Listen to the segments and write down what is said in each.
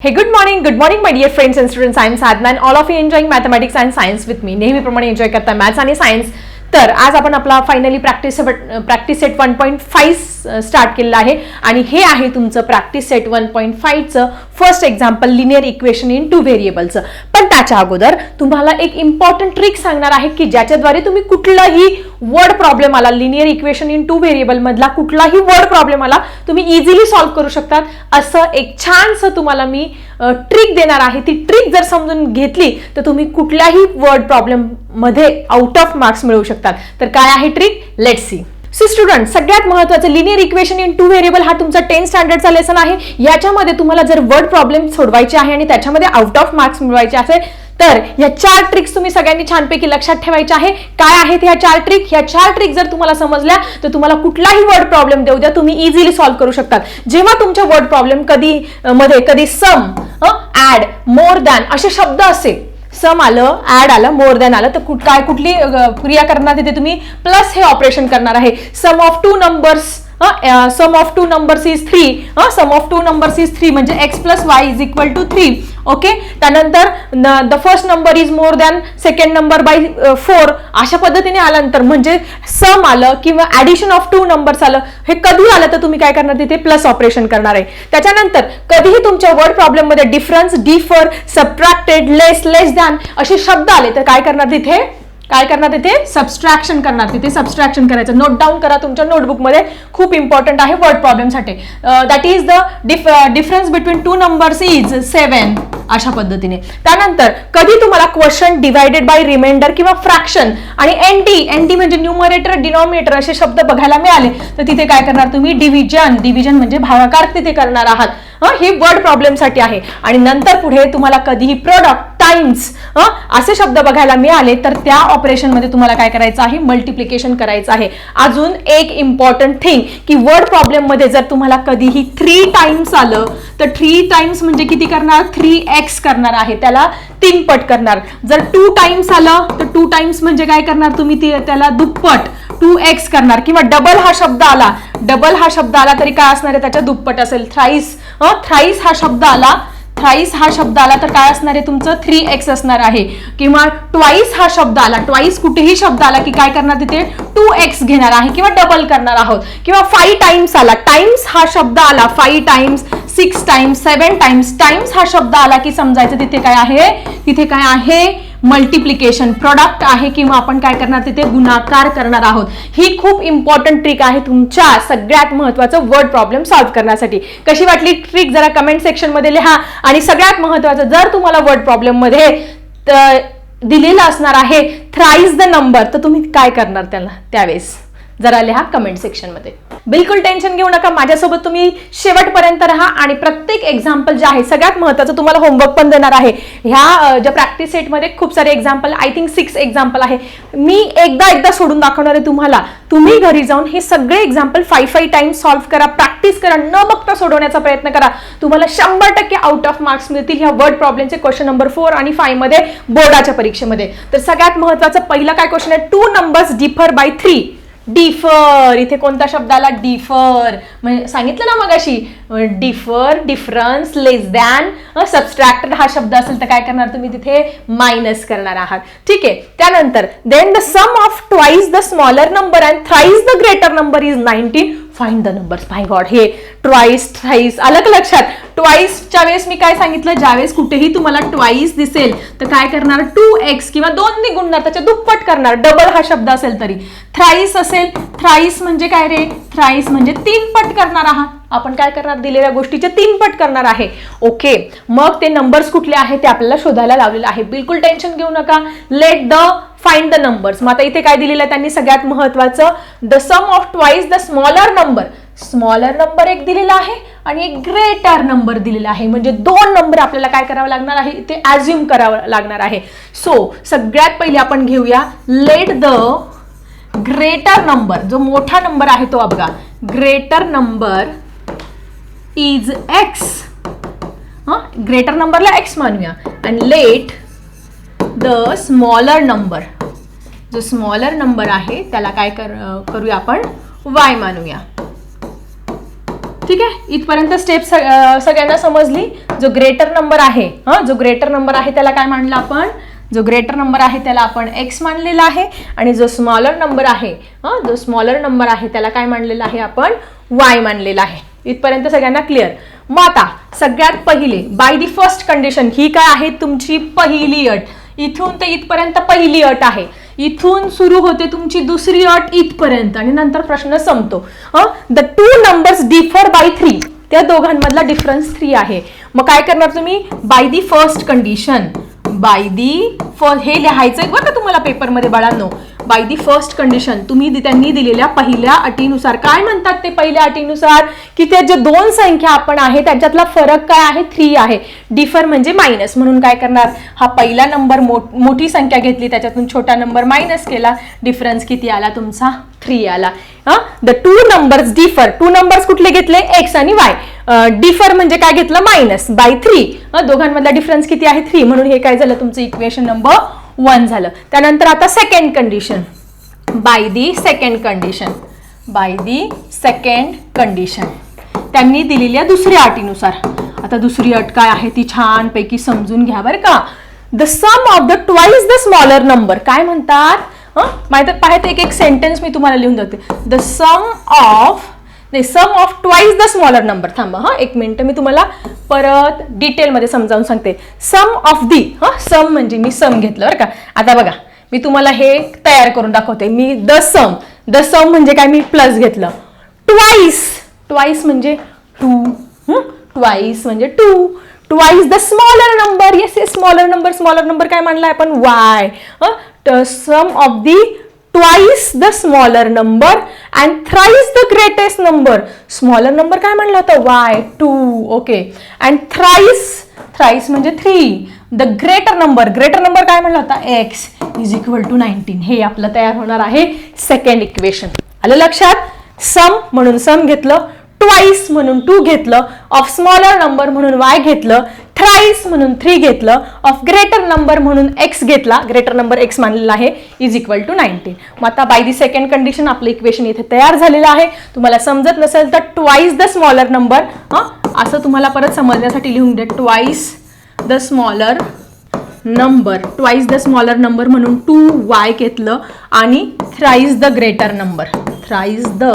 Hey good morning good morning my dear friends and students. I am Sadna and all of you enjoying mathematics and science नेहमीप्रमाणे enjoy करता maths आणि science तर आज आपण आपला finally practice practice set one point five start केलेला आहे. आणि हे आहे तुमचं practice set one point फाईव्हचं first example linear equation in two व्हेरिएबलचं पण त्याच्या अगोदर तुम्हाला एक इम्पॉर्टंट ट्रिक सांगणार आहे की ज्याच्याद्वारे तुम्ही कुठलंही वर्ड प्रॉब्लेम आला linear equation in two variable मधला कुठलाही वर्ड प्रॉब्लेम आला तुम्ही इझिली सॉल्व्ह करू शकतात. असं एक छानसं तुम्हाला मी ट्रिक देणार आहे. ती ट्रिक जर समजून घेतली तर तुम्ही कुठल्याही वर्ड प्रॉब्लेममध्ये आउट ऑफ मार्क्स मिळवू शकतात. तर काय आहे ट्रिक लेट सी स्टुडंट सगळ्यात महत्वाचं linear equation in two variable हा तुमचा टेन स्टँडर्डचा लेसन आहे. याच्यामध्ये तुम्हाला जर वर्ड प्रॉब्लेम सोडवायचे आहे आणि त्याच्यामध्ये आउट ऑफ मार्क्स मिळवायचे असेल तर या चार ट्रिक्स तुम्ही सगळ्यांनी छानपैकी लक्षात ठेवायच्या आहे. काय आहेत ह्या चार ट्रिक ह्या चार ट्रिक जर तुम्हाला समजल्या तर तुम्हाला कुठलाही वर्ड प्रॉब्लेम देऊ द्या. तुम्ही इझिली सॉल्व्ह करू शकतात. जेव्हा तुमच्या वर्ड प्रॉब्लेम कधी मध्ये कधी सम ऍड मोर दॅन असे शब्द असेल सम आलं ऍड आलं मोर दॅन आलं तर कुठ काय कुठली क्रिया करणार तिथे तुम्ही प्लस हे ऑपरेशन करणार आहे. Sum of two numbers sum of two numbers is three sum of two numbers is three म्हणजे x plus y is equal to three okay त्यानंतर the first number is more than second number by four अशा पद्धतीने आल्यानंतर म्हणजे सम आलं किंवा addition of two numbers आलं हे कधी आलं तर तुम्ही काय करणार तिथे? प्लस ऑपरेशन करणार आहे. त्याच्यानंतर कधीही तुमच्या वर्ड प्रॉब्लेममध्ये difference differ subtracted less less than असे शब्द आले तर काय करणार तिथे? काय करणार तिथे? सबस्ट्रॅक्शन करणार. तिथे सबस्ट्रॅक्शन करायचं. नोट डाऊन करा तुमच्या नोटबुकमध्ये खूप इम्पॉर्टंट आहे word प्रॉब्लेमसाठी that is the difference between two numbers is seven अशा पद्धतीने. त्यानंतर कधी तुम्हाला क्वेश्चन डिवायडेड बाय रिमाइंडर किंवा फ्रॅक्शन आणि एन टी एन टी म्हणजे न्यूमरेटर डिनॉमिनेटर असे शब्द बघायला मिळाले. तर तिथे काय करणार तुम्ही? डिव्हिजन डिव्हिजन म्हणजे भागाकार तिथे करणार आहात. हं, हे वर्ड प्रॉब्लेमसाठी आहे. आणि नंतर पुढे तुम्हाला कधीही प्रोडक्ट टाइम्स असे शब्द बघायला मिळाले तर त्या ऑपरेशनमध्ये तुम्हाला काय करायचं आहे? मल्टिप्लिकेशन करायचं आहे. अजून एक इम्पॉर्टंट थिंग की वर्ड प्रॉब्लेममध्ये जर तुम्हाला कधीही थ्री टाइम्स आलं तर थ्री टाइम्स म्हणजे किती करणार? थ्री एक्स करणार आहे. त्याला तीन पट करणार. जर टू टाइम्स आलं तर टू टाइम्स म्हणजे काय करणार तुम्ही? ते- त्याला दुप्पट टू एक्स करणार. किंवा डबल हा शब्द आला डबल हा शब्द आला तरी काय असणार आहे? त्याच्या दुप्पट असेल. थ्राईस थ्राईस हा शब्द आला थ्राईस हा शब्द आला तर काय असणार आहे तुमचं? थ्री एक्स असणार आहे. किंवा ट्वाईस हा शब्द आला ट्वाईस कुठेही शब्द आला की काय करणार तिथे? टू एक्स घेणार आहे किंवा डबल करणार आहोत. किंवा फाईव्ह टाइम्स आला टाइम्स हा शब्द आला five times six times seven times times हा शब्द आला की समजायचं तिथे काय आहे? तिथे काय आहे? मल्टिप्लिकेशन प्रॉडक्ट आहे किंवा आपण काय करणार तिथे गुणाकार करणार आहोत. ही खूप इम्पॉर्टंट ट्रिक आहे तुमच्या सगळ्यात महत्वाचं वर्ड प्रॉब्लेम सॉल्व्ह करण्यासाठी. कशी वाटली ट्रिक जरा कमेंट सेक्शनमध्ये लिहा. आणि सगळ्यात महत्वाचं जर तुम्हाला वर्ड प्रॉब्लेममध्ये दिलेलं असणार आहे थ्राईज द नंबर तर तुम्ही काय करणार त्याला त्यावेळेस? जरा लिहा कमेंट सेक्शनमध्ये बिलकुल टेन्शन घेऊ नका माझ्यासोबत तुम्ही शेवटपर्यंत राहा आणि प्रत्येक एक्झाम्पल जे आहे सगळ्यात महत्त्वाचं तुम्हाला होमवर्क पण देणार आहे. ह्या ज्या प्रॅक्टिस सेटमध्ये खूप सारे example I think six example आहे. मी एकदा एकदा सोडून दाखवणार आहे तुम्हाला. तुम्ही घरी जाऊन हे सगळे example five five time solve करा प्रॅक्टिस करा न बघता सोडवण्याचा प्रयत्न करा. तुम्हाला शंभर टक्के आउट ऑफ मार्क्स मिळतील ह्या वर्ड प्रॉब्लेमचे क्वेश्चन नंबर फोर आणि फाईव्हमध्ये बोर्डाच्या परीक्षेमध्ये. तर सगळ्यात महत्त्वाचं पहिला काय क्वेश्चन आहे? Two numbers differ by three differ. इथे कोणत्या शब्दाला डिफर? म्हणजे सांगितलं ना मग अशी differ difference less than subtracted हा शब्द असेल तर काय करणार तुम्ही? तिथे मायनस करणार आहात. ठीक आहे. त्यानंतर then the sum of twice the smaller number and thrice the greater number is nineteen find the numbers my God हे ट्वाईस थ्राईस अलग लक्षात. ट्वाईसच्या वेळेस मी काय सांगितलं? ज्यावेळेस कुठेही तुम्हाला ट्वाईस दिसेल तर काय करणार? टू एक्स किंवा दोन गुणणार त्याच्या दुप्पट करणार. डबल हा शब्द असेल तरी. थ्राईस असेल थ्राईस म्हणजे काय रे? थ्राईस म्हणजे तीन पट करणार आहात. आपण काय करणार? दिलेल्या गोष्टीचे तीन पट करणार आहे. ओके मग ते नंबर्स कुठले आहेत ते आपल्याला शोधायला लावलेलं आहे. बिलकुल टेन्शन घेऊ नका. Let the find the numbers मग आता इथे काय दिलेलं आहे त्यांनी सगळ्यात महत्वाचं the sum of twice the smaller number smaller number एक दिलेला आहे आणि एक ग्रेटर नंबर दिलेला आहे. म्हणजे दोन नंबर आपल्याला काय करावं लागणार आहे? ते ॲझ्युम करावं लागणार आहे. सो सगळ्यात पहिले आपण घेऊया लेट द ग्रेटर नंबर जो मोठा नंबर आहे तो बघा. ग्रेटर नंबर इज एक्स हां? ग्रेटर नंबरला एक्स मानूया. And let the smaller number जो स्मॉलर नंबर आहे त्याला काय कर करूया आपण? वाय मानूया. ठीक आहे? इथपर्यंत स्टेप सगळ्यांना समजली? जो ग्रेटर नंबर आहे हां जो ग्रेटर नंबर आहे त्याला काय मानलं आपण? जो ग्रेटर नंबर आहे त्याला आपण एक्स मानलेला आहे. आणि जो स्मॉलर नंबर आहे हां जो स्मॉलर नंबर आहे त्याला काय मानलेला आहे आपण? वाय मानलेला आहे. इथपर्यंत सगळ्यांना क्लिअर मग आता सगळ्यात पहिले बाय दी फर्स्ट कंडिशन ही काय आहे? तुमची पहिली अट. इथून ते इथपर्यंत पहिली अट आहे. इथून सुरू होते तुमची दुसरी अट इथपर्यंत आणि नंतर प्रश्न संपतो. The two numbers differ by three त्या दोघांमधला डिफरन्स थ्री आहे. मग काय करणार तुम्ही? By the first condition by the first हे लिहायचंय बरं का तुम्हाला पेपरमध्ये बाळांनो? बाय दी फर्स्ट कंडिशन तुम्ही त्यांनी दिलेल्या पहिल्या अटीनुसार. काय म्हणतात ते पहिल्या अटीनुसार? की त्या ज्या दोन संख्या आपण आहे त्याच्यातला फरक काय आहे? थ्री आहे. डिफर म्हणजे मायनस म्हणून काय करणार? हा पहिला नंबर मोठी संख्या घेतली त्याच्यातून छोटा नंबर मायनस केला. डिफरन्स किती आला? तुमचा थ्री आला. The two numbers differ two numbers कुठले घेतले? एक्स आणि वाय डिफर म्हणजे काय घेतलं? मायनस बाय थ्री दोघांमधला डिफरन्स किती आहे? थ्री म्हणून हे काय झालं? तुमचं इक्वेशन नंबर वन झालं. त्यानंतर आता second condition by the second condition by the second condition त्यांनी दिलेल्या दुसऱ्या अटीनुसार. आता दुसरी अट काय आहे? ती छानपैकी समजून घ्या बरं का. The sum of the twice the smaller number काय म्हणतात? हं? माहिती पाहत एक एक सेंटेन्स मी तुम्हाला लिहून देते. द सम ऑफ नाही sum of twice the smaller number थांबा हा एक मिनटं मी तुम्हाला परत डिटेलमध्ये समजावून सांगते. सम ऑफ दी हा सम म्हणजे मी सम घेतलं बरं का? आता बघा मी तुम्हाला हे तयार करून दाखवते. Me the some the sum म्हणजे काय? मी प्लस घेतलं. ट्वाईस ट्वाईस म्हणजे टू ट्वाईस म्हणजे two twice the smaller number yes yes smaller number smaller number काय म्हणलाय आपण? Y sum of the twice the smaller number and thrice the greatest number smaller number काय म्हणलं होतं? Y two okay and thrice thrice म्हणजे three the greater number greater number काय म्हणलं होता? X is equal to nineteen हे आपलं तयार होणार आहे सेकंड इक्वेशन आलं लक्षात? सम म्हणून सम घेतलं. ट्वाईस म्हणून टू घेतलं ऑफ स्मॉलर नंबर म्हणून वाय घेतलं थ्राईस म्हणून थ्री घेतलं ऑफ ग्रेटर नंबर म्हणून एक्स घेतला ग्रेटर नंबर एक्स मानलेला आहे इज इक्वल टू नाईन्टीन मग आता बाय दी सेकंड कंडिशन आपलं इक्वेशन इथे तयार झालेलं आहे. तुम्हाला समजत नसेल तर ट्वाईस द स्मॉलर नंबर हां? असं तुम्हाला परत समजण्यासाठी लिहून द्या twice the smaller number twice the smaller number म्हणून टू वाय घेतलं आणि thrice the greater number thrice the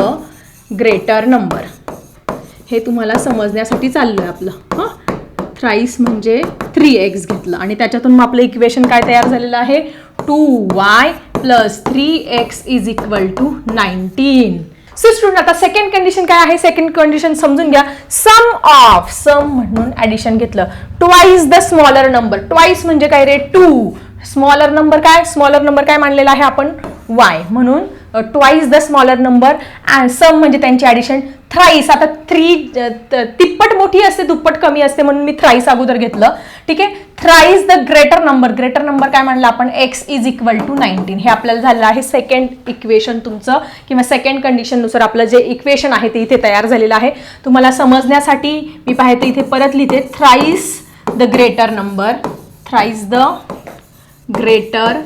greater number हे तुम्हाला समजण्यासाठी चाललं आहे आपलं. हां? थ्राईस म्हणजे थ्री एक्स घेतलं. आणि त्याच्यातून मग आपलं इक्वेशन काय तयार झालेलं आहे? Two y plus three x is equal to nineteen so student आता सेकंड कंडिशन काय आहे? सेकंड कंडिशन समजून घ्या. सम ऑफ सम म्हणून ऍडिशन घेतलं. Twice the smaller number twice म्हणजे काय रे? टू स्मॉलर नंबर काय? स्मॉलर नंबर काय मानलेला आहे आपण? वाय म्हणून twice the smaller number and sum म्हणजे त्यांची ॲडिशन थ्राईस आता थ्री तिप्पट मोठी असते दुप्पट कमी असते म्हणून मी थ्राईस अगोदर घेतलं. ठीक आहे? Thrice the greater number greater number काय म्हणलं आपण? X is equal to nineteen हे आपल्याला झालेलं आहे सेकंड इक्वेशन तुमचं किंवा सेकंड कंडिशननुसार आपलं जे इक्वेशन आहे ते इथे तयार झालेलं आहे. तुम्हाला समजण्यासाठी मी पाहते इथे परत लिहिते. Thrice the greater number thrice the greater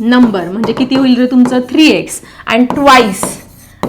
number म्हणजे किती होईल रे तुमचं? Three x and twice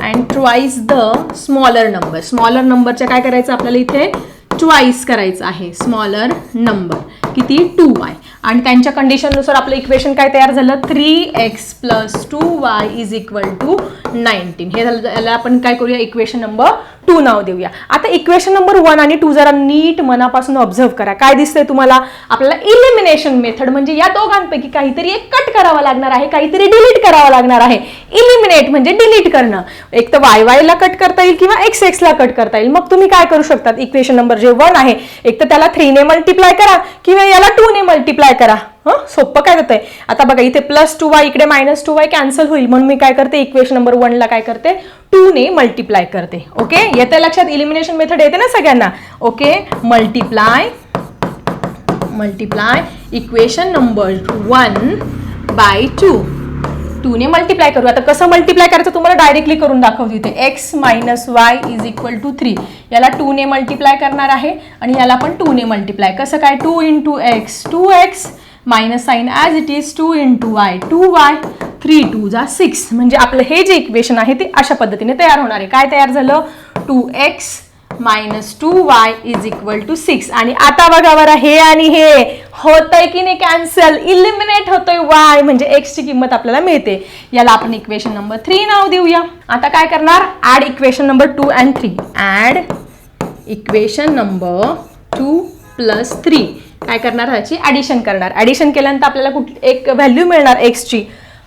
and twice the smaller number smaller नंबरच्या काय करायचं आपल्याला इथे? ट्वाईस करायचं आहे. स्मॉलर नंबर किती? टू वाय आणि त्यांच्या कंडिशननुसार आपलं इक्वेशन काय तयार झालं? Three x plus two y is equal to nineteen हे झालं याला आपण काय करूया? इक्वेशन नंबर टू नाव देऊया. आता इक्वेशन नंबर वन आणि टू जरा नीट मनापासून ऑब्झर्व करा. काय दिसतंय तुम्हाला? आपल्याला इलिमिनेशन मेथड म्हणजे या दोघांपैकी काहीतरी एक कट करावा लागणार आहे काहीतरी डिलीट करावा लागणार आहे. इलिमिनेट म्हणजे डिलीट करणं. एक तर वाय वायला कट करता येईल किंवा एक्स एक्सला कट करता येईल. मग तुम्ही काय करू शकतात? इक्वेशन नंबर जे वन आहे एक तर त्याला थ्रीने मल्टिप्लाय करा किंवा याला टूने मल्टिप्लाय करा. हां? सोपं काय होतंय? आता बघा इथे प्लस टू वाय इकडे मायनस टू वाय कॅन्सल होईल. म्हणून मी काय करते? इक्वेशन नंबर वनला काय करते? टूने मल्टिप्लाय करते. ओके येते लक्षात? इलिमिनेशन मेथड येते ना सगळ्यांना? Okay multiply multiply equation number one by two टूने multiply करू. आता कसं मल्टिप्लाय करायचं तुम्हाला डायरेक्टली करून दाखवते इथे. X minus y is equal to three याला टूने मल्टिप्लाय करणार आहे आणि याला पण टूने मल्टिप्लाय कसं काय? Two into x two x minus sign as it is two in two y two y three two जा सिक्स म्हणजे आपलं हे जे इक्वेशन आहे ते अशा पद्धतीने तयार होणार आहे. काय तयार झालं? Two x minus two y is equal to six आणि आता बघा बरं हे आणि हे होतंय की नाही कॅन्सल इलिमिनेट होतोय वाय म्हणजे एक्सची किंमत आपल्याला मिळते. याला आपण इक्वेशन नंबर थ्री नाव देऊया. आता काय करणार? Add equation number two and three add equation number two plus three काय करणार ह्याची? ॲडिशन करणार. ॲडिशन केल्यानंतर आपल्याला कुठ एक व्हॅल्यू मिळणार एक्सची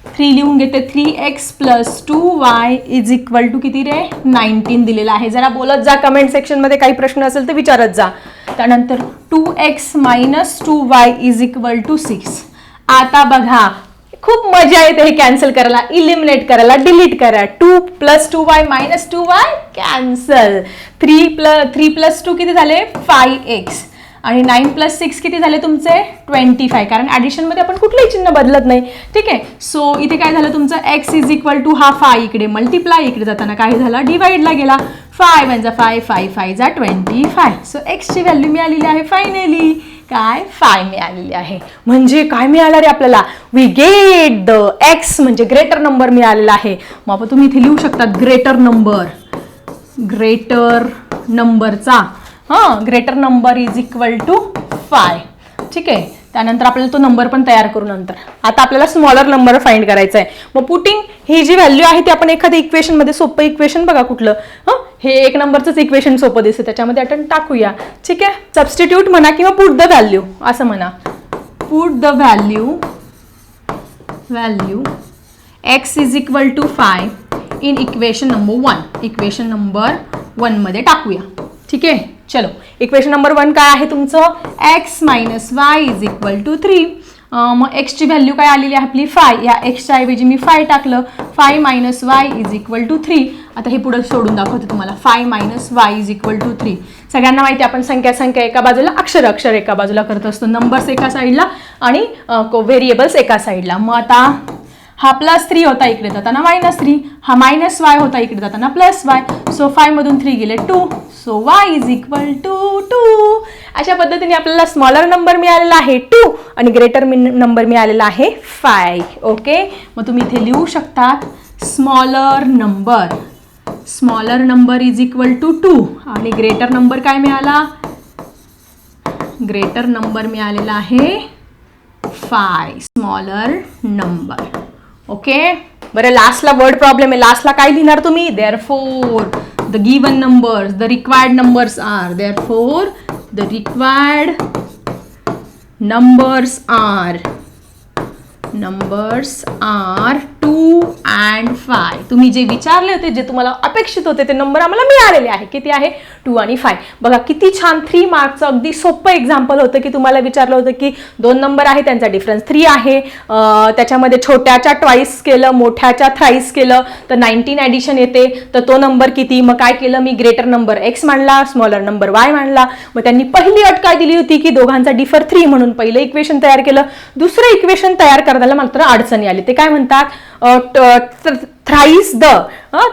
थ्री लिहून घेते. Three x plus two y is equal to किती रे? नाईन्टीन दिलेलं आहे. जरा बोलत जा. कमेंट सेक्शनमध्ये काही प्रश्न असेल तर विचारत जा. त्यानंतर two x minus two y is equal to six आता बघा. खूप मजा येते हे कॅन्सल करायला. इलिमिनेट करायला. डिलीट करा. Two plus two y minus two y cancel three plus three plus two किती झाले? फाय एक्स आणि नाईन प्लस सिक्स किती झाले तुमचे? ट्वेंटी फाय कारण ॲडिशनमध्ये आपण कुठलंही चिन्ह बदलत नाही. ठीक आहे? सो इथे काय झालं तुमचं? एक्स इज इक्वल टू हा फाय इकडे. मल्टिप्लाय इकडे जाताना काय झाला? डिवाईडला गेला. फाय वन जा फाय फाय फाय जा ट्वेंटी फाय सो एक्सची व्हॅल्यू मिळालेली आहे फायनली काय? फाय मिळालेली आहे. म्हणजे काय मिळालं रे आपल्याला? वी गेट द एक्स म्हणजे ग्रेटर नंबर मिळालेला आहे. मग आपण तुम्ही इथे लिहू शकतात ग्रेटर नंबर ग्रेटर नंबरचा हां greater number is equal to five ठीक आहे? त्यानंतर आपल्याला तो नंबर पण तयार करू नंतर. आता आपल्याला स्मॉलर नंबर फाइंड करायचा आहे. मग पुटिंग ही जी व्हॅल्यू आहे ती आपण एखाद्या इक्वेशनमध्ये सोपं इक्वेशन बघा कुठलं. हां? हे एक नंबरचंच इक्वेशन सोपं दिसतं. त्याच्यामध्ये आपण टाकूया. ठीक आहे? सबस्टिट्यूट म्हणा किंवा पुट द व्हॅल्यू असं म्हणा. Put the value value x is equal to five in equation number one equation number वनमध्ये टाकूया. ठीक आहे? चलो इक्वेशन नंबर वन काय आहे तुमचं? X minus y is equal to three मग एक्सची व्हॅल्यू काय आलेली आहे आपली? फाय या एक्सच्या ऐवजी मी फाय टाकलं. Five minus y is equal to three आता हे पुढे सोडून दाखवते तुम्हाला. Five minus y is equal to three सगळ्यांना माहिती आहे, आपण संख्या संख्या एका बाजूला अक्षर अक्षर एका बाजूला करत असतो. नंबर्स एका साईडला आणि व्हेरिएबल्स एका साईडला मग आता हा प्लस थ्री होता इकडे जाताना. मायनस थ्री हा मायनस वाय होता इकडे जाताना प्लस वाय सो फायमधून थ्री गेले two so y is equal to two two पद्धतीने आपल्याला स्मॉलर नंबर मिळालेला आहे टू आणि ग्रेटर नंबर मिळालेला आहे फाय ओके मग तुम्ही इथे लिहू शकतात smaller number smaller number is equal to two आणि ग्रेटर नंबर काय मिळाला? ग्रेटर नंबर मिळालेला आहे फाय स्मॉलर नंबर ओके बरं लास्टला वर्ड प्रॉब्लेम आहे. लास्टला काय लिहिणार तुम्ही? Therefore the given numbers the required numbers are therefore the required numbers are numbers are two and five तुम्ही जे विचारले होते जे तुम्हाला अपेक्षित होते ते नंबर आम्हाला मिळालेले आहे. किती आहे? टू आणि फाय बघा किती छान थ्री मार्कचं अगदी सोपं एक्झाम्पल होतं की तुम्हाला विचारलं होतं की दोन नंबर आहे त्यांचा डिफरन्स थ्री आहे. त्याच्यामध्ये छोट्याच्या ट्वाईस केलं मोठ्याच्या थ्राईस केलं तर नाईन्टीन ॲडिशन येते. तर तो नंबर किती? मग काय केलं? मी ग्रेटर नंबर एक्स मांडला स्मॉलर नंबर वाय मांडला. मग त्यांनी पहिली अट काय दिली होती की दोघांचा डिफर थ्री म्हणून पहिलं इक्वेशन तयार केलं. दुसरं इक्वेशन तयार करायला मात्र अडचणी आली. ते काय म्हणतात? Thrice the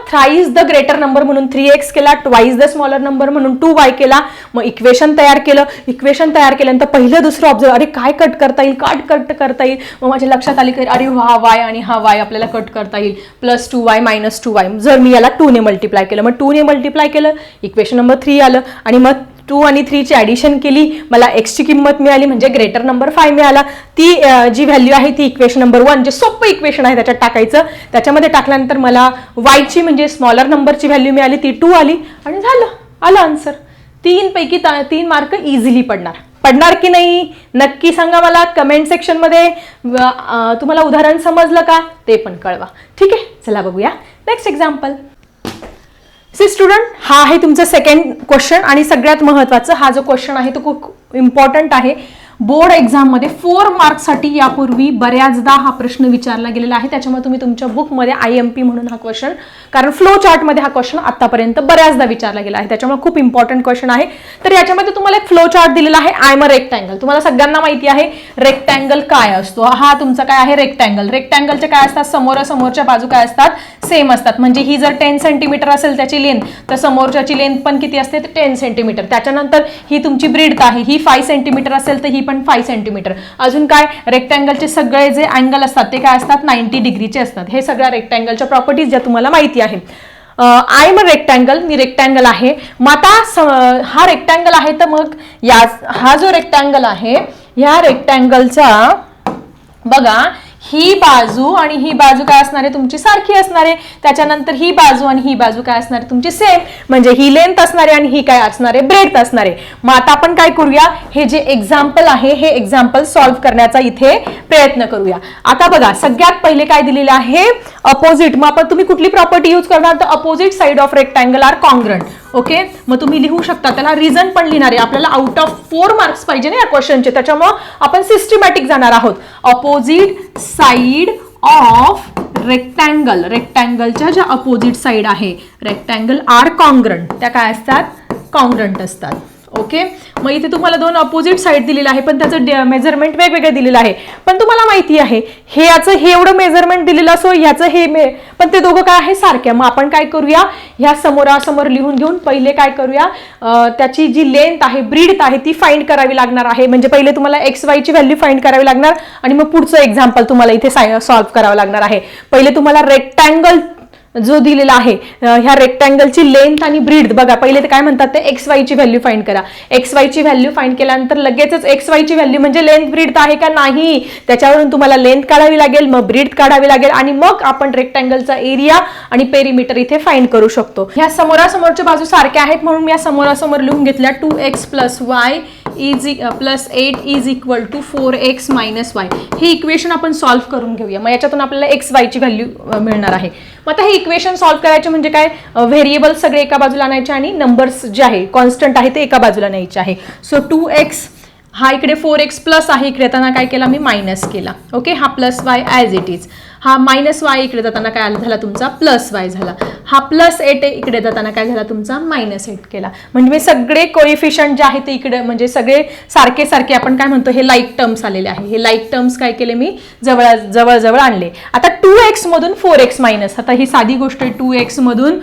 thrice the greater number म्हणून थ्री एक्स केला ट्वाईज द स्मॉलर नंबर म्हणून टू वाय केला. मग इक्वेशन तयार केलं. इक्वेशन तयार केल्यानंतर पहिलं दुसरं ऑब्झर्व अरे काय कट करता येईल? काट कट करता येईल? मग माझ्या लक्षात आली की अरे हा वाय आणि हा वाय आपल्याला कट करता येईल. Plus two y minus two y जर मी याला टूने मल्टिप्लाय केलं मग टूने मल्टिप्लाय केलं इक्वेशन नंबर थ्री आलं. आणि मग टू आणि थ्रीची ॲडिशन केली मला एक्सची किंमत मिळाली म्हणजे ग्रेटर नंबर फाय मिळाला. ती जी व्हॅल्यू आहे ती इक्वेशन नंबर वन जे सोपं इक्वेशन आहे त्याच्यात टाकायचं. त्याच्यामध्ये टाकल्यानंतर मला वायची म्हणजे स्मॉलर नंबरची व्हॅल्यू मिळाली ती टू आली आणि झालं आलं आन्सर तीनपैकी तीन मार्क इझिली पडणार. पडणार की नाही? नक्की सांगा मला कमेंट सेक्शनमध्ये तुम्हाला उदाहरण समजलं का? ते पण कळवा. ठीक आहे? चला बघूया. नेक्स्ट एक्झाम्पल सी स्टुडंट हा आहे तुमचा सेकंड क्वेश्चन आणि सगळ्यात महत्त्वाचं हा जो क्वेश्चन आहे तो खूप इम्पॉर्टंट आहे. बोर्ड एक्झाममध्ये फोर मार्क्ससाठी यापूर्वी बऱ्याचदा हा प्रश्न विचारला गेलेला आहे. त्याच्यामुळे तुम्ही तुमच्या बुकमध्ये आय एम पी म्हणून हा क्वेश्चन कारण फ्लो चार्टमध्ये हा क्वेश्चन आतापर्यंत बऱ्याचदा विचारला गेला आहे. त्याच्यामुळे खूप इम्पॉर्टंट क्वेश्चन आहे. तर याच्यामध्ये तुम्हाला एक फ्लो चार्ट दिलेला आहे. आय एम अ रेक्टँगल तुम्हाला सगळ्यांना माहिती आहे रेक्टँगल काय असतो? हा तुमचा काय आहे? रेक्टँगल रेक्टँगलचे काय असतात? समोर समोरच्या बाजू काय असतात? सेम असतात. म्हणजे ही जर टेन सेंटीमीटर असेल त्याची लेंथ तर समोरच्याची लेंथ पण किती असते? टेन सेंटीमीटर त्याच्यानंतर ही तुमची ब्रीड आहे. ही फाय सेंटीमीटर असेल तर ही पॉईंट फाय सेंटीमीटर अजून काय? रेक्टँगलचे सगळे जे अँगल असतात ते काय असतात? नाईन्टी डिग्रीचे असतात. हे सगळ्या रेक्टँगलच्या प्रॉपर्टीज ज्या तुम्हाला माहिती आहे आय एम अ रेक्टँगल मी रेक्टँगल आहे. मग आता हा रेक्टँगल आहे तर मग या हा जो रेक्टँगल आहे ह्या रेक्टँगलचा बघा ही बाजू आणि ही बाजू काय असणार? आहे तुमची सारखी असणार. आहे त्याच्यानंतर ही बाजू आणि ही बाजू काय असणार? आहे तुमची सेम म्हणजे ही लेंथ असणार आहे आणि ही काय असणार? आहे ब्रेड असणार. आहे मग आता आपण काय करूया? हे जे एक्झाम्पल आहे हे एक्झाम्पल सॉल्व्ह करण्याचा इथे प्रयत्न करूया. आता बघा सगळ्यात पहिले काय दिलेलं आहे? अपोजिट मग आपण तुम्ही कुठली प्रॉपर्टी यूज करणार? तर opposite side of rectangle are congruent okay मग तुम्ही लिहू शकता. त्याला रिझन पण लिहिणार. आहे आपल्याला आउट ऑफ फोर मार्क्स पाहिजे ना या क्वेश्चनचे त्याच्यामुळं आपण सिस्टमॅटिक जाणार आहोत. अपोजिट साईड ऑफ रेक्टँगल रेक्टँगलच्या ज्या अपोजिट साईड आहे रेक्टँगल आर कॉन्ग्रंट त्या काय असतात? कॉन्ग्रंट असतात. ओके? मग इथे तुम्हाला दोन अपोजिट साईड दिलेलं आहे पण त्याचं मेजरमेंट वेगवेगळं दिलेलं आहे. पण तुम्हाला माहिती आहे हे याचं हे एवढं मेजरमेंट दिलेलं असो ह्याचं हे मे पण ते दोघं काय आहे? सारख्या. मग आपण काय करूया? ह्या समोरासमोर लिहून घेऊन पहिले काय करूया? त्याची जी लेंथ आहे ब्रीड आहे ती फाइंड करावी लागणार आहे. म्हणजे पहिले तुम्हाला एक्स वायची व्हॅल्यू फाइंड करावी लागणार आणि मग पुढचं एक्झाम्पल तुम्हाला इथे सॉल्व्ह करावं लागणार आहे. पहिले तुम्हाला रेक्टँगल जो दिलेला आहे ह्या रेक्टँगलची लेंथ आणि ब्रीड बघा पहिले ते काय म्हणतात ते? एक्स वायची व्हॅल्यू फाईंड करा. एक्स वायची व्हॅल्यू फाईंड केल्यानंतर लगेचच एक्स वायची व्हॅल्यू म्हणजे लेंथ ब्रीड आहे का नाही? त्याच्यावरून तुम्हाला लेंथ काढावी लागेल मग ब्रीड काढावी लागेल आणि मग आपण रेक्टँगलचा एरिया आणि पेरीमीटर इथे फाईंड करू शकतो. ह्या समोरासमोरच्या बाजू सारख्या आहेत म्हणून मी या समोरासमोर लिहून घेतल्या two x plus y is plus eight is equal to four x minus y हे इक्वेशन आपण सॉल्व्ह करून घेऊया. मग याच्यातून आपल्याला एक्स वायची व्हॅल्यू मिळणार आहे. मग आता हे इक्वेशन सॉल्व्ह करायचे म्हणजे काय? व्हेरिएबल सगळे एका बाजूला आणायचे आणि नंबर्स जे आहे कॉन्स्टंट आहे ते एका बाजूला न्यायचे आहे. सो टू एक्स हा इकडे फोर एक्स प्लस आहे. इकडे त्यांना काय केला? मी मायनस केला. ओके हा plus y as it is हा मायनस वाय इकडे जाताना काय झाला तुमचा? प्लस वाय झाला. हा प्लस एट इकडे जाताना काय झाला तुमचा? मायनस एट केला. म्हणजे मी सगळे कोइफिशंट जे आहे ते इकडे म्हणजे सगळे सारखे सारखे आपण काय म्हणतो हे लाईक टर्म्स आलेले आहे. हे लाईक टर्म्स काय केले मी? जवळ जवळजवळ आणले. आता टू एक्स मधून फोर एक्स मायनस आता ही साधी गोष्ट आहे टू एक्स मधून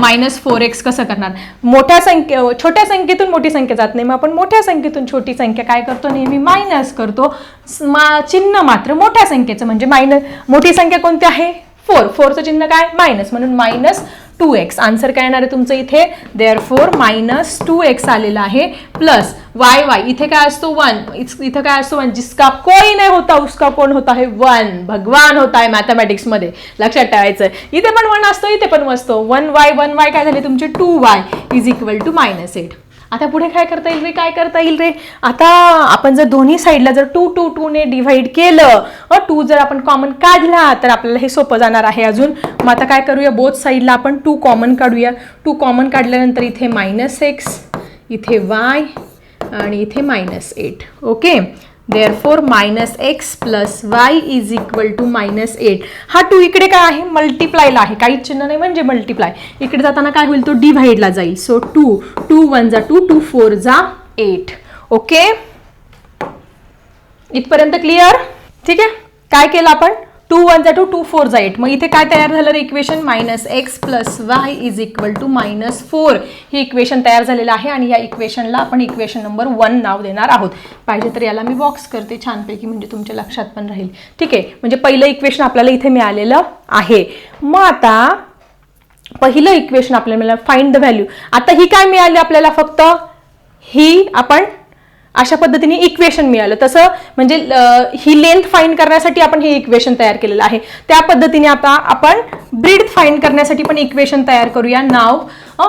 मायनस फोर एक्स कसं करणार? मोठ्या संख्ये छोट्या संख्येतून मोठी संख्या जात नाही मग आपण मोठ्या संख्येतून छोटी संख्या काय करतो? नेहमी मायनस करतो. मा- चिन्ह मात्र मोठ्या संख्येचं म्हणजे मायनस मोठी संख्या कोणती आहे? फोर. फोरचं चिन्ह काय? मायनस. म्हणून मायनस टू एक्स. आन्सर काय येणार आहे तुमचं इथे? There four minus two x आलेलं आहे. Plus y y. इथे काय असतो? वन. इथं काय असतो? वन. जिसका कोई नाही होता उसका कोण होता है वन. भगवान होता आहे मॅथमॅटिक्समध्ये लक्षात ठेवायचं इथे पण वन असतो इथे पण असतो वन वाय वन वाय काय झाले तुमचे? Two y. Is equal to minus eight आता पुढे काय करता येईल रे? काय करता येईल रे? आता आपण जर दोन्ही साईडला जर टू टू टूने डिव्हाइड केलं टू जर आपण कॉमन काढला तर आपल्याला हे सोपं जाणार आहे अजून. मग आता काय करूया? बोथ साईडला आपण टू कॉमन काढूया. टू कॉमन काढल्यानंतर इथे मायनस एक्स इथे वाय आणि इथे minus eight okay therefore minus x plus y is equal to minus eight हा टू इकडे काय आहे? मल्टिप्लायला आहे. काहीच चिन्ह नाही म्हणजे मल्टिप्लाय इकडे जाताना काय होईल? तो डिव्हाइडला जाईल. सो टू टू वन जा टू टू फोर जा एट ओके इथपर्यंत क्लिअर ठीक आहे? काय केलं आपण? टू वन जा टू टू फोर जा एट. मग इथे काय तयार झालं रे equation minus x plus y is equal to minus four हे इक्वेशन तयार झालेलं आहे आणि या इक्वेशनला आपण इक्वेशन नंबर वन नाव देणार आहोत. पाहिजे तर याला मी बॉक्स करते छानपैकी म्हणजे तुमच्या लक्षात पण राहील. ठीक आहे? म्हणजे पहिलं इक्वेशन आपल्याला इथे मिळालेलं आहे. मग आता पहिलं इक्वेशन आपल्याला मिळालं फाइंड द व्हॅल्यू आता ही काय मिळाली आपल्याला फक्त? ही आपण अशा पद्धतीने इक्वेशन मिळालं. तसं म्हणजे ही लेंथ फाईंड करण्यासाठी आपण हे इक्वेशन तयार केलेलं आहे. त्या पद्धतीने आता आपण ब्रीड फाईंड करण्यासाठी पण इक्वेशन तयार करूया. नाव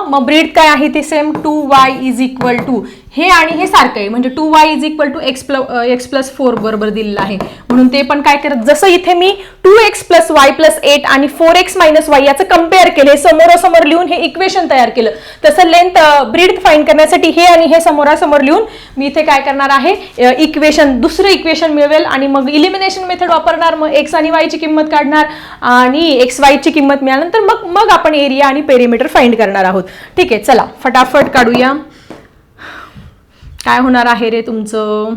मग ब्रीड काय आहे ते same two y is equal to हे आणि हे सारखं आहे. म्हणजे two y is equal to x प्ल एक्स प्लस फोर बरोबर दिलेलं आहे. म्हणून ते पण काय करत जसं इथे मी two x plus y plus eight आणि फोर एक्स मायनस वाय याचं कंपेअर केलं हे समोरासमोर लिहून हे इक्वेशन तयार केलं. तसं लेंथ ब्रीड फाईन करण्यासाठी हे आणि हे समोरासमोर लिहून मी इथे काय करणार आहे इक्वेशन दुसरं इक्वेशन मिळवेल आणि मग इलिमिनेशन मेथड वापरणार मग एक्स आणि वायची किंमत काढणार आणि एक्स वायची किंमत मिळाल्यानंतर मग मग आपण एरिया आणि पेरिमीटर फाईंड करणार आहोत. ठीक आहे चला फटाफट काढूया. काय होणार आहे रे तुमचं?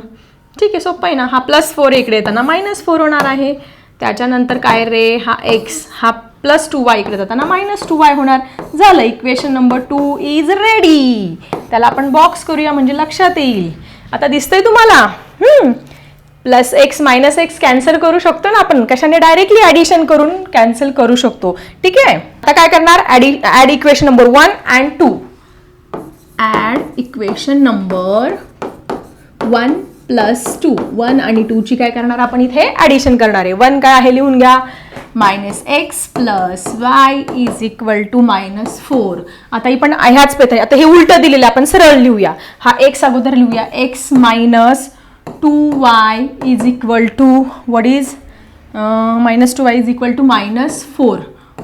ठीक आहे सोपं आहे ना हा प्लस फोर इकडे येताना मायनस फोर होणार आहे. त्याच्यानंतर काय रे हा एक्स हा प्लस टू वाय इकडे जाताना मायनस टू वाय होणार. झालं equation number two is ready त्याला आपण बॉक्स करूया म्हणजे लक्षात येईल. आता दिसतंय तुम्हाला? Plus x minus x cancel करू शकतो ना आपण? कशाने? डायरेक्टली ॲडिशन करून कॅन्सल करू शकतो. ठीक आहे? आता काय करणार? ॲडी add equation number one and two add equation number one plus two one आणि टूची काय करणार आपण इथे? ॲडिशन करणार आहे. वन काय आहे? लिहून घ्या. Minus x plus y is equal to minus four आता ही पण ह्याच पेथ आता हे उलटं दिलेलं आपण सरळ लिहूया. हा एक्स अगोदर लिहूया. X minus two y is equal to what is minus two y is equal to minus four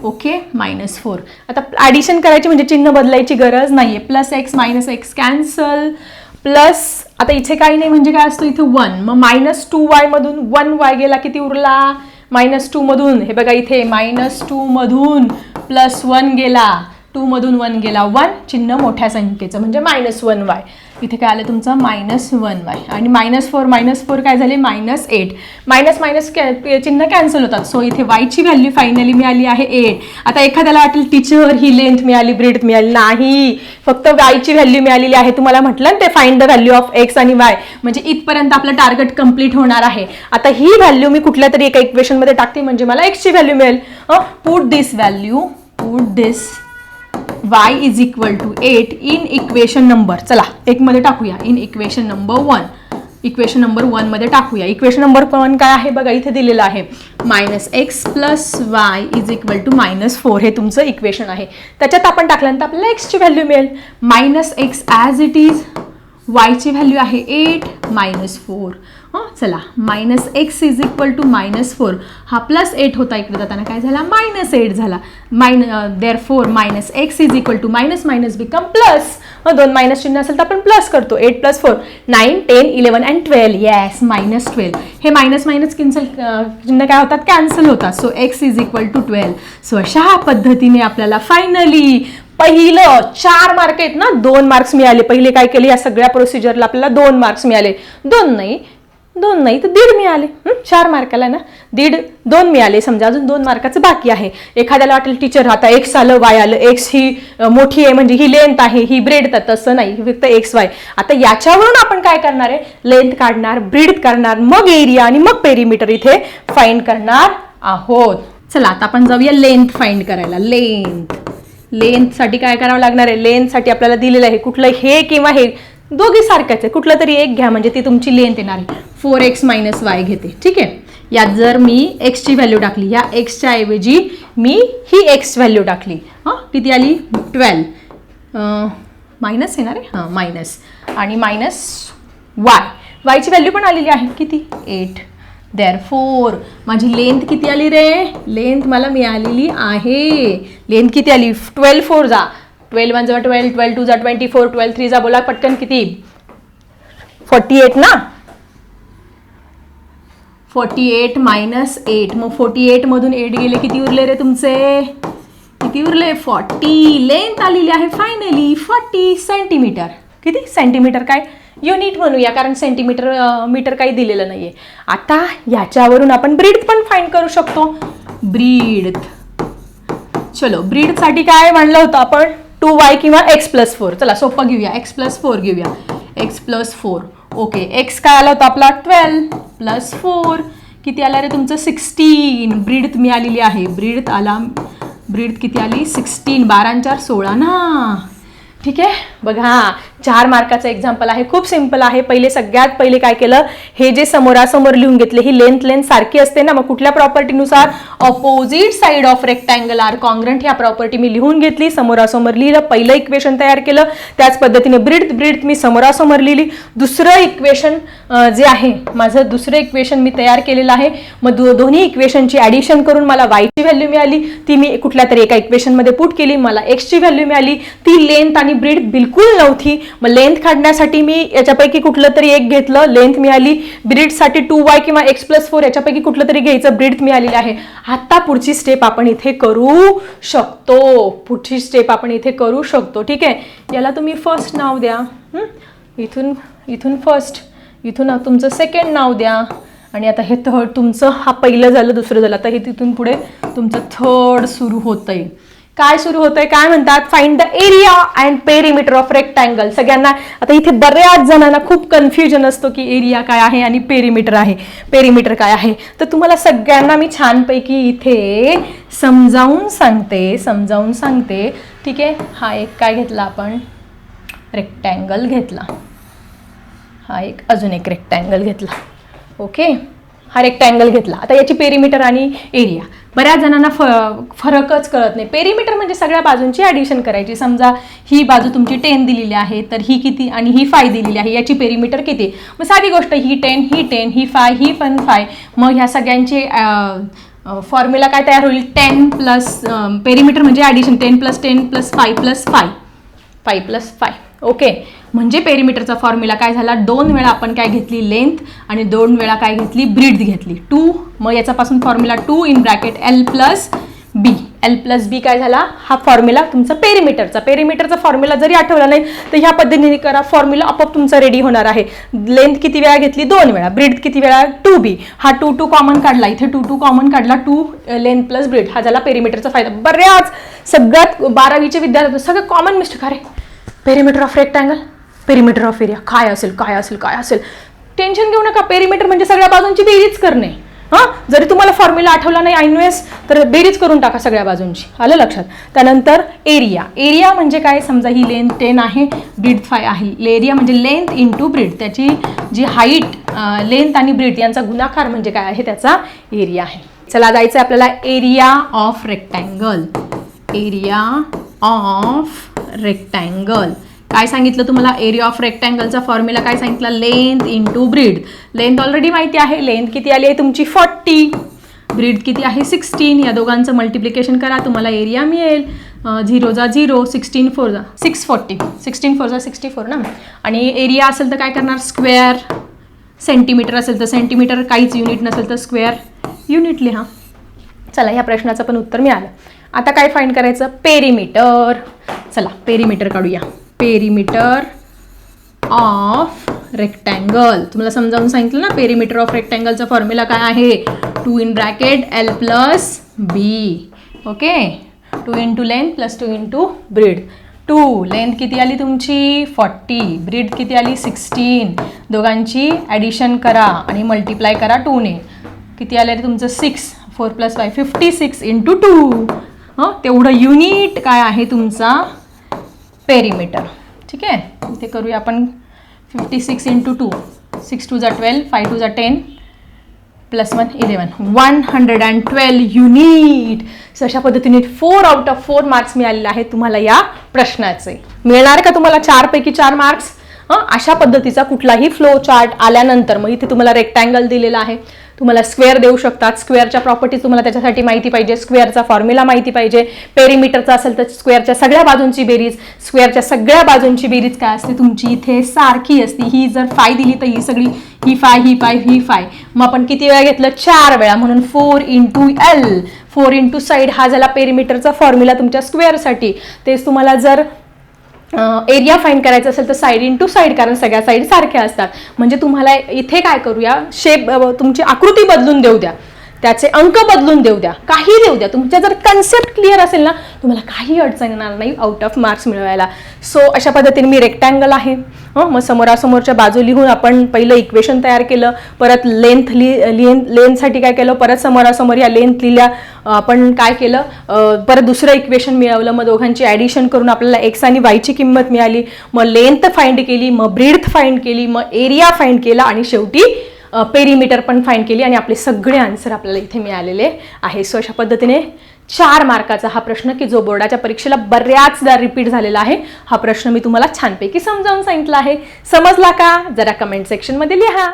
okay minus four आता ॲडिशन करायची म्हणजे चिन्ह बदलायची गरज नाही आहे plus x minus x cancel plus आता इथे काही नाही म्हणजे काय असतो? इथे वन मग मायनस टू वायमधून वन वाय गेला किती उरला? मायनस टूमधून हे बघा इथे मायनस टूमधून प्लस वन गेला. टूमधून वन गेला. वन चिन्ह मोठ्या संख्येचं. म्हणजे मायनस वन वाय इथे काय आलं तुमचं? Minus one y. आणि मायनस फोर मायनस फोर काय झाले? Minus eight. मायनस मायनस कॅ चिन्ह कॅन्सल होतात. सो इथे वायची व्हॅल्यू फायनली मिळाली आहे एट आता एखाद्याला वाटेल टीचर ही लेंथ मिळाली ब्रेड मिळाली. नाही. फक्त वायची व्हॅल्यू मिळालेली आहे. तुम्हाला म्हटलं ना ते find the value of x आणि वाय म्हणजे इथपर्यंत आपलं टार्गेट कंप्लीट होणार आहे. आता ही व्हॅल्यू मी कुठल्या तरी एका इक्वेशनमध्ये टाकते. म्हणजे मला एक्सची व्हॅल्यू मिळेल. Put this value put this y is equal to eight in equation number चला एकमध्ये टाकूया. In equation number one equation number वनमध्ये टाकूया. इक्वेशन नंबर वन काय आहे? बघा इथे दिलेलं आहे. Minus X plus Y is equal to minus four हे तुमचं इक्वेशन आहे. त्याच्यात आपण टाकल्यानंतर आपल्याला एक्सची व्हॅल्यू मिळेल. Minus x as it is वायची value आहे एट मायनस फोर हां चला. Minus x is equal to minus four हा प्लस एट होता इकडे जाताना काय झाला? मायनस एट झाला. मायन therefore minus x is equal to minus minus become plus दोन मायनस चिन्ह असेल तर आपण प्लस करतो. Eight plus four nine ten eleven and twelve yes minus twelve हे मायनस मायनस कॅन्सल चिन्ह काय होतात? कॅन्सल होतात. So x is equal to twelve so अशा पद्धतीने आपल्याला फायनली पहिलं चार मार्क आहेत ना? दोन मार्क्स मिळाले. पहिले काय केले? या सगळ्या प्रोसिजरला आपल्याला दोन मार्क्स मिळाले. दोन नाही. दोन नाही तर दीड मिळाले चार मार्काला ना? दीड दोन मिळाले समजा अजून दोन मार्काचं बाकी आहे. एखाद्याला वाटेल टीचर आता एक्स आलं वाय आलं. एक्स ही मोठी आहे म्हणजे ही लेंथ आहे ही ब्रेड तर तसं नाही. फक्त एक्स वाय आता याच्यावरून आपण काय करणार आहे? लेंथ काढणार ब्रीड करणार मग एरिया आणि मग पेरीमीटर इथे फाईंड करणार आहोत. चला आता आपण जाऊया लेंथ फाईंड करायला. लेंथ लेंथसाठी काय करावं लागणार आहे? लेंथसाठी आपल्याला दिलेलं आहे. कुठलं हे किंवा हे. दोघी सारख्याच आहे. कुठलं तरी एक घ्या म्हणजे ती तुमची लेंथ येणार आहे. फोर एक्स मायनस वाय घेते. ठीक आहे? यात जर मी एक्सची व्हॅल्यू टाकली या एक्सच्या ऐवजी मी ही एक्स व्हॅल्यू टाकली. हां? किती आली? ट्वेल्व मायनस येणार आहे? हां मायनस आणि मायनस वाय वायची व्हॅल्यू पण आलेली आहे. किती? एट देअर फोर माझी लेंथ किती आली रे? लेंथ मला मिळालेली आहे. लेंथ किती आली? ट्वेल्व फोर जा. ट्वेल्व वन जा ट्वेल्व ट्वेल्व टू जा ट्वेंटी फोर ट्वेल्व थ्री जा बोला पटकन किती? फोर्टी एट ना? फोर्टी एट मायनस एट मग फोर्टी एटमधून एट गेले किती उरले रे तुमचे? किती उरले? फॉर्टी. लेंथ आलेली आहे फायनली फॉर्टी सेंटीमीटर किती? सेंटीमीटर काय? युनिट म्हणूया कारण सेंटीमीटर मीटर काही दिलेलं नाहीये. आता याच्यावरून आपण ब्रीड पण फाइंड करू शकतो. ब्रीड चलो ब्रीडसाठी काय म्हणलं होतं आपण? टू वाय किंवा एक्स प्लस फोर. चला सोपं घेऊया. एक्स प्लस फोर घेऊया. X plus four. Okay x काय आला होता आपला? Twelve plus four. किती आला रे तुमचं? सिक्स्टीन. ब्रीड मिळालेली आलेली आहे. ब्रीड आला ब्रीड किती आली? सिक्स्टीन. बारा सोळा ना. ठीक आहे? बघा चार मार्काचं एक्झाम्पल आहे खूप सिंपल आहे. पहिले सगळ्यात पहिले काय केलं? हे जे समोरासमोर लिहून घेतले ही लेंथ लेंथ सारखी असते ना मग कुठल्या प्रॉपर्टीनुसार opposite side of rectangle are congruent ह्या प्रॉपर्टी मी लिहून घेतली समोरासमोर लिहिलं पहिलं इक्वेशन तयार केलं. त्याच पद्धतीने ब्रीड ब्रीड मी समोरासमोर लिहिली. दुसरं इक्वेशन जे आहे माझं दुसरं इक्वेशन मी तयार केलेलं आहे. मग दो दोन्ही इक्वेशनची ॲडिशन करून मला वायची व्हॅल्यू मिळाली. ती मी कुठल्या तरी एका इक्वेशनमध्ये पुट केली. मला एक्सची व्हॅल्यू मिळाली. ती लेंथ आणि ब्रीड बिलकुल नव्हती. मग लेंथ काढण्यासाठी मी याच्यापैकी कुठलं तरी एक घेतलं. लेंथ मिळाली. ब्रीडसाठी टू वाय किंवा एक्स प्लस फोर याच्यापैकी कुठलं तरी घ्यायचं. ब्रीड मिळालेली आहे. आता पुढची स्टेप आपण इथे करू शकतो. पुढची स्टेप आपण इथे करू शकतो. ठीक आहे? याला तुम्ही फर्स्ट नाव द्या. इथून इथून फर्स्ट इथून तुमचं सेकंड नाव द्या. आणि आता हे थर्ड तुमचं हा पहिलं झालं दुसरं झालं. आता हे तिथून पुढे तुमचं थर्ड सुरू होतंय. काय सुरू होतंय काय म्हणतात? Find the area and perimeter of rectangle सगळ्यांना आता इथे बऱ्याच जणांना खूप कन्फ्युजन असतो की एरिया काय आहे आणि पेरिमीटर आहे. पेरिमीटर काय आहे? तर तुम्हाला सगळ्यांना मी छानपैकी इथे समजावून सांगते समजावून सांगते. ठीक आहे? हा एक काय घेतला आपण? रेक्टँगल घेतला. हा एक अजून एक रेक्टँगल घेतला. ओके हा रेक्टँगल घेतला. आता याची पेरिमीटर आणि एरिया बऱ्याच जणांना फ फरकच कळत नाही. पेरीमीटर म्हणजे सगळ्या बाजूंची ॲडिशन करायची. समजा ही बाजू तुमची टेन दिलेली आहे तर ही किती आणि ही फाय दिलेली आहे. याची पेरीमीटर किती? मग साधी गोष्ट ही टेन ही टेन ही फाय ही पण फाय मग ह्या सगळ्यांचे फॉर्म्युला काय तयार होईल? टेन प्लस पेरीमीटर म्हणजे addition ten plus ten plus five plus five five plus five okay म्हणजे पेरिमीटरचा फॉर्म्युला काय झाला? दोन वेळा आपण काय घेतली? लेंथ आणि दोन वेळा काय घेतली? ब्रीड घेतली. टू मग याच्यापासून formula two in bracket L plus B L plus B काय झाला? हा फॉर्म्युला तुमचा पेरिमीटरचा पेरिमीटरचा फॉर्म्युला जरी आठवला नाही तर ह्या पद्धतीने करा. फॉर्म्युला आपोआप तुमचा रेडी होणार आहे. लेंथ किती वेळा घेतली? दोन वेळा. ब्रीड किती वेळा? टू बी हा टू टू कॉमन काढला. इथे टू टू कॉमन काढला. टू लेंथ प्लस ब्रीड हा झाला पेरिमीटरचा फायदा. बऱ्याच सगळ्यात बारावीचे विद्यार्थी सगळं कॉमन मिस्टेक अरे perimeter of rectangle perimeter of area काय असेल काय असेल काय असेल? टेन्शन घेऊ नका. पेरिमीटर म्हणजे सगळ्या बाजूंची बेरीज करणे. हां? जरी तुम्हाला फॉर्म्युला आठवला नाही ऐनवेळेस तर बेरीज करून टाका सगळ्या बाजूंची. आलं लक्षात? त्यानंतर एरिया एरिया म्हणजे काय? समजा ही लेंथ टेन आहे ब्रीड फाय आहे. एरिया म्हणजे लेंथ इंटू ब्रीड त्याची जी हाईट लेंथ आणि ब्रीड यांचा गुणाकार म्हणजे काय आहे? त्याचा एरिया आहे. चला जायचं आहे आपल्याला area of rectangle area of rectangle काय सांगितलं तुम्हाला? एरिया ऑफ रेक्टँगलचा फॉर्म्युला काय सांगितलं? Length into breadth length already माहिती आहे. लेंथ किती आली आहे तुमची? फॉर्टी ब्रीड किती आहे? सिक्स्टीन या दोघांचं मल्टिप्लिकेशन करा. तुम्हाला एरिया मिळेल. झिरो जा झिरो सिक्स्टीन फोर जा सिक्स फोर्टी सिक्स्टीन फोर जा सिक्स्टी फोर ना? आणि एरिया असेल तर काय करणार? स्क्वेअर सेंटीमीटर असेल तर सेंटीमीटर काहीच युनिट नसेल तर स्क्वेअर युनिट लिहा. चला ह्या प्रश्नाचं पण उत्तर मिळालं. आता काय फाईंड करायचं? पेरीमीटर चला पेरीमीटर काढूया. पेरीमीटर ऑफ रेक्टँगल तुम्हाला समजावून सांगितलं ना पेरीमीटर ऑफ रेक्टँगलचा फॉर्म्युला काय आहे? Two in bracket L plus B okay two into length plus two into breadth two length किती आली तुमची? फॉर्टी ब्रीड किती आली? सिक्स्टीन दोघांची ॲडिशन करा आणि मल्टिप्लाय करा टूने किती आले रे तुमचं? Six four plus five fifty six into two हं? तेवढं युनिट काय आहे तुमचा? पेरिमीटर. ठीक आहे? इथे करूया आपण fifty six into two six two जा ट्वेल्व फाय टू जा ten plus one eleven one hundred and twelve unit so अशा पद्धतीने four out of four marks मिळालेले आहेत तुम्हाला या प्रश्नाचे. मिळणार का तुम्हाला चारपैकी चार मार्क्स अशा पद्धतीचा कुठलाही फ्लो चार्ट आल्यानंतर मग इथे तुम्हाला रेक्टँगल दिलेला आहे. तुम्हाला स्क्वेअर देऊ शकतात. स्क्वेअरच्या प्रॉपर्टीज तुम्हाला त्याच्यासाठी माहिती पाहिजे. स्क्वेअरचा फॉर्म्युला माहिती पाहिजे. पेरीमीटरचा असेल तर स्क्वेअरच्या सगळ्या बाजूंची बेरीज स्क्वेअरच्या सगळ्या बाजूंची बेरीज काय असते? तुमची इथे सारखी असते. ही जर फाय दिली तर ही सगळी ही फाय ही फाय ही फाय. मग आपण किती वेळा घेतलं? चार वेळा. म्हणून four into L. Four into side हा झाला पेरीमीटरचा फॉर्म्युला तुमच्या स्क्वेअरसाठी. तेच तुम्हाला जर एरिया फाईंड करायचं असेल तर साईड इन टू साईड कारण सगळ्या साईड सारख्या असतात. म्हणजे तुम्हाला इथे काय करूया? शेप तुमची आकृती बदलून देऊ द्या. त्याचे अंक बदलून देऊ द्या काही देऊ द्या. तुमच्या जर कन्सेप्ट क्लिअर असेल ना तुम्हाला काही अडचण येणार नाही आउट ऑफ मार्क्स मिळवायला. सो अशा पद्धतीने मी रेक्टँगल आहे. हं मग समोरासमोरच्या बाजू लिहून आपण पहिलं इक्वेशन तयार केलं. परत लेंथ लि लेंथ लेंथसाठी काय केलं? परत समोरासमोर या लेंथ लिहिल्या. आपण काय केलं? परत दुसरं इक्वेशन मिळवलं. मग दोघांची ॲडिशन करून आपल्याला एक्स आणि वायची किंमत मिळाली. मग लेंथ फाइंड केली. मग ब्रीड फाइंड केली. मग एरिया फाइंड केला. आणि शेवटी पेरीमीटर पण फाईंड केली आणि आपले सगळे आन्सर आपल्याला इथे मिळालेले आहे. सो अशा पद्धतीने चार मार्काचा हा प्रश्न की जो बोर्डाच्या परीक्षेला बऱ्याचदा रिपीट झालेला आहे हा प्रश्न मी तुम्हाला छानपैकी समजावून सांगितला आहे. समजला का? जरा कमेंट सेक्शनमध्ये लिहा.